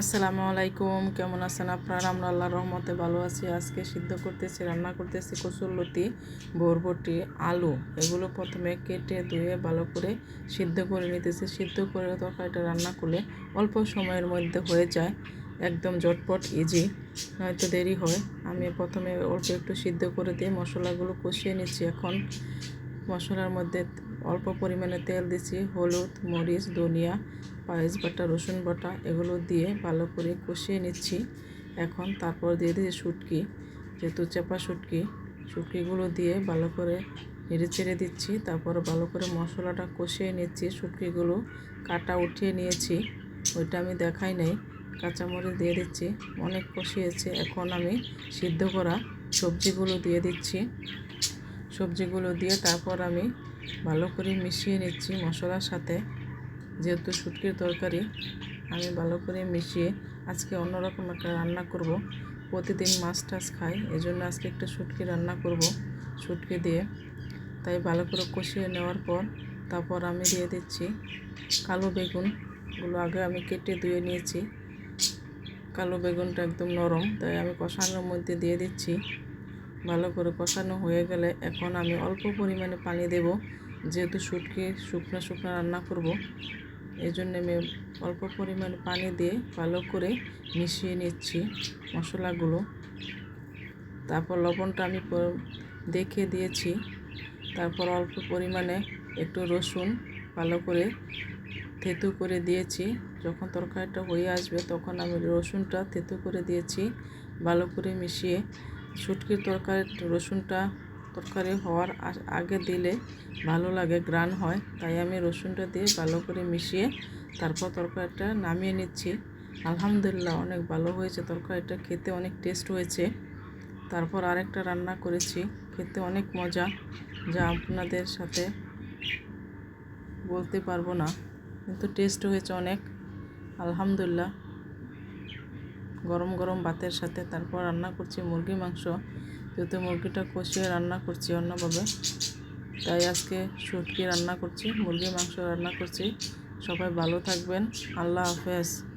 আসসালামু আলাইকুম। কেমন আছেন আপনারা? আমরা আল্লাহর রহমতে ভালো আছি। আজকে সিদ্ধ করতেছি, রান্না করতেছি কচুরলতি বরবটি, আলু। এগুলো প্রথমে কেটে ধুয়ে ভালো করে সিদ্ধ করে নিতেছি। সিদ্ধ করে তরকারিটা রান্না করলে অল্প সময়ের মধ্যে হয়ে যায়। একদম ঝটপট ইজি নয়তো দেরি হয়। আমি প্রথমে অল্প একটু সিদ্ধ করে দিয়ে মশলাগুলো কষিয়ে নিচ্ছি এখন। মশলার মধ্যে অল্প পরিমাণে তেল দিচ্ছি। হলুদ, মরিচ, ধনিয়া পায়েস বাটা, রসুন বাটা, এগুলো দিয়ে ভালো করে কষিয়ে নিচ্ছি। এখন তারপর দিয়ে দিচ্ছি শুটকি, যেহেতু চেপা শুটকি, শুটকিগুলো দিয়ে ভালো করে নেড়ে চেড়ে দিচ্ছি। তারপর ভালো করে মশলাটা কষিয়ে নিচ্ছি, শুটকিগুলো কাটা উঠিয়ে নিয়েছি। ওইটা আমি দেখাই নাই, কাঁচামরিচ দিয়ে দিচ্ছি, অনেক কষিয়েছে। এখন আমি সিদ্ধ করা সবজিগুলো দিয়ে দিচ্ছি। সবজিগুলো দিয়ে তারপর আমি ভালো করে মিশিয়ে নিচ্ছি মশলার সাথে। যেহেতু শুটকির তরকারি, আমি ভালো করে মিশিয়ে আজকে অন্যরকম একটা রান্না করব। প্রতিদিন মাছ টাছ খাই এই জন্য আজকে একটা শুটকি রান্না করব, শুটকি দিয়ে। তাই ভালো করে কষিয়ে নেওয়ার পর তারপর আমি দিয়ে দিচ্ছি কালো বেগুনগুলো আগে আমি কেটে ধুয়ে নিয়েছি। কালো বেগুনটা একদম নরম, তাই আমি কষানোর মধ্যে দিয়ে দিচ্ছি। ভালো করে কষানো হয়ে গেলে এখন আমি অল্প পরিমাণে পানি দেব, যেহেতু শুটকি শুকনো শুকনো রান্না করব। এই জন্য আমি অল্প পরিমাণ পানি দিয়ে ভালো করে মিশিয়ে নিচ্ছি মশলাগুলো। তারপর লবণটা আমি দেখে দিয়েছি। তারপর অল্প পরিমাণে একটু রসুন ভালো করে থেতু করে দিয়েছি। যখন তরকারিটা হয়ে আসবে তখন আমি রসুনটা থেতু করে দিয়েছি। ভালো করে মিশিয়ে, শুটকির তরকারি রসুনটা তরকারি হওয়ার আগে দিলে ভালো লাগে গ্রান হয়। তাই আমি রসুনটা দিয়ে ভালো করে মিশিয়ে তারপর তরকারিটা নামিয়ে নিচ্ছি। আলহামদুলিল্লাহ অনেক ভালো হয়েছে তরকারিটা, খেতে অনেক টেস্ট হয়েছে। তারপর আরেকটা রান্না করেছি, খেতে অনেক মজা, যা আপনাদের সাথে বলতে পারব না, কিন্তু টেস্ট হয়েছে অনেক। আলহামদুলিল্লাহ। গরম গরম ভাতের সাথে তারপর রান্না করছি মুরগি মাংস। যেহেতু মুরগিটা কষিয়ে রান্না করছি অন্যভাবে, তাই আজকে শুটকি রান্না করছি মুরগি মাংস রান্না করছি। সবাই ভালো থাকবেন, আল্লাহ হাফেজ।